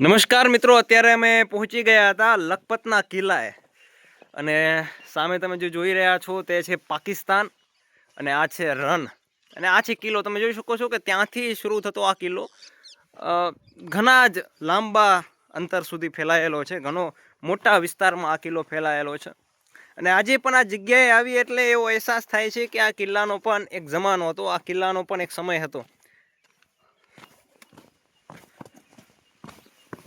નમસ્કાર મિત્રો, અત્યારે અમે પહોંચી ગયા હતા લખપતના કિલ્લાએ. અને સામે તમે જે જોઈ રહ્યા છો તે છે પાકિસ્તાન અને આ છે રન અને આ છે કિલ્લો. તમે જોઈ શકો છો કે ત્યાંથી શરૂ થતો આ કિલ્લો ઘણા જ લાંબા અંતર સુધી ફેલાયેલો છે. ઘણો મોટા વિસ્તારમાં આ કિલ્લો ફેલાયેલો છે. અને આજે પણ આ જગ્યાએ આવી એટલે એવો અહેસાસ થાય છે કે આ કિલ્લાનો પણ એક જમાનો હતો, આ કિલ્લાનો પણ એક સમય હતો.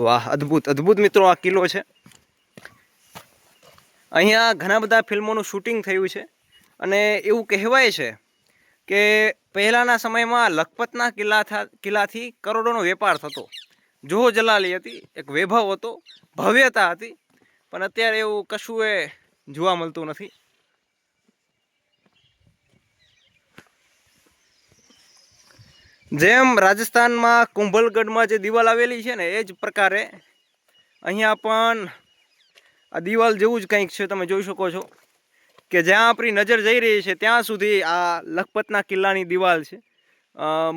વાહ, અદ્ભુત અદ્ભુત મિત્રો, આ કિલ્લો છે. અહીંયા ઘણા બધા ફિલ્મોનું શૂટિંગ થયું છે અને એવું કહેવાય છે કે પહેલાંના સમયમાં લખપતના કિલ્લા કિલ્લાથી કરોડોનો વેપાર થતો. જોહો જલાલી હતી, એક વૈભવ હતો, ભવ્યતા હતી, પણ અત્યારે એવું કશું એ જોવા મળતું નથી. જેમ રાજસ્થાનમાં કુંભલગઢમાં જે દિવાલ આવેલી છે ને, એ જ પ્રકારે અહીંયા પણ આ દિવાલ જેવું જ કંઈક છે, તમે જોઈ શકો છો કે જ્યાં આપણી નજર જઈ રહી છે, ત્યાં સુધી આ લખપતના કિલ્લાની દિવાલ છે.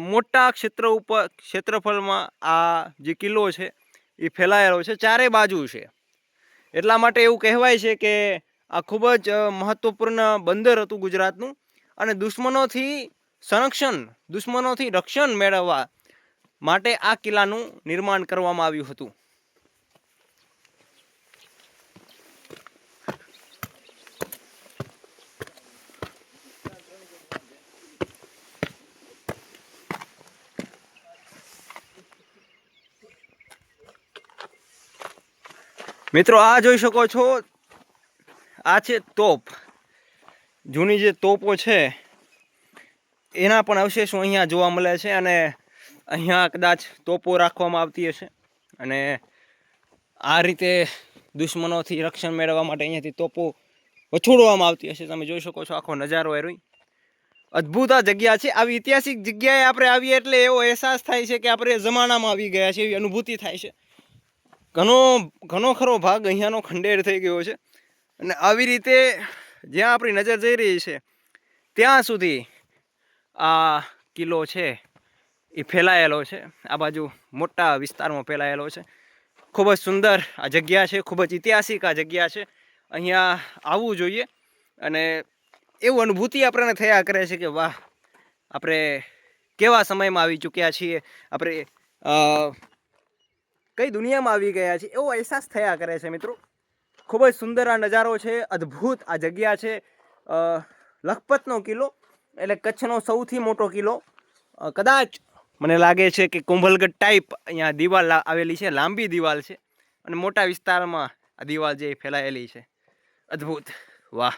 મોટા ક્ષેત્ર ઉપર, ક્ષેત્રફળમાં આ જે કિલ્લો છે, એ ફેલાયેલો છે, ચારે બાજુ છે. એટલા માટે એવું કહેવાય છે કે આ ખૂબ જ મહત્ત્વપૂર્ણ બંદર હતું ગુજરાતનું અને દુશ્મનોથી સંરક્ષણ, દુશ્મનોથી રક્ષણ મેળવવા માટે આ કિલ્લાનું નિર્માણ કરવામાં આવ્યું હતું. મિત્રો, આ જોઈ શકો છો. આ છે તોપ. જૂની જે તોપો છે એના પણ અવશેષો અહીંયા જોવા મળે છે અને અહીંયા કદાચ તોપો રાખવામાં આવતી હશે. અને આ રીતે દુશ્મનોથી રક્ષણ મેળવવા માટે અહીંયાથી તોપો વછોડવામાં આવતી હશે. તમે જોઈ શકો છો આખો નજારો એરોય અદ્ભુત આ જગ્યા છે. આવી ઐતિહાસિક જગ્યાએ આપણે આવીએ એટલે એવો અહેસાસ થાય છે કે આપણે જમાનામાં આવી ગયા છે એવી અનુભૂતિ થાય છે. ઘણો ઘણો ખરો ભાગ અહીંયાનો ખંડેર થઈ ગયો છે. અને આવી રીતે જ્યાં આપણી નજર જઈ રહી છે, ત્યાં સુધી આ કિલ્લો છે એ ફેલાયેલો છે. આ બાજુ મોટા વિસ્તારમાં ફેલાયેલો છે. ખૂબ જ સુંદર આ જગ્યા છે, ખૂબ જ ઐતિહાસિક આ જગ્યા છે. અહીંયા આવવું જોઈએ અને એવું અનુભૂતિ આપણને થયા કરે છે કે વાહ, આપણે કેવા સમયમાં આવી ચૂક્યા છીએ? આપણે કઈ દુનિયામાં આવી ગયા છે એવો અહેસાસ થયા કરે છે મિત્રો. ખૂબ જ સુંદર આ નજારો છે, અદ્ભુત આ જગ્યા છે. લખપતનો કિલ્લો એટલે કચ્છનો સૌથી મોટો કિલ્લો કદાચ મને લાગે છે કે કુંભલગઢ ટાઈપ અહીંયા દિવાલ આવેલી છે, લાંબી દિવાલ છે અને મોટા વિસ્તારમાં આ દિવાલ જે ફેલાયેલી છે. અદ્ભુત. વાહ.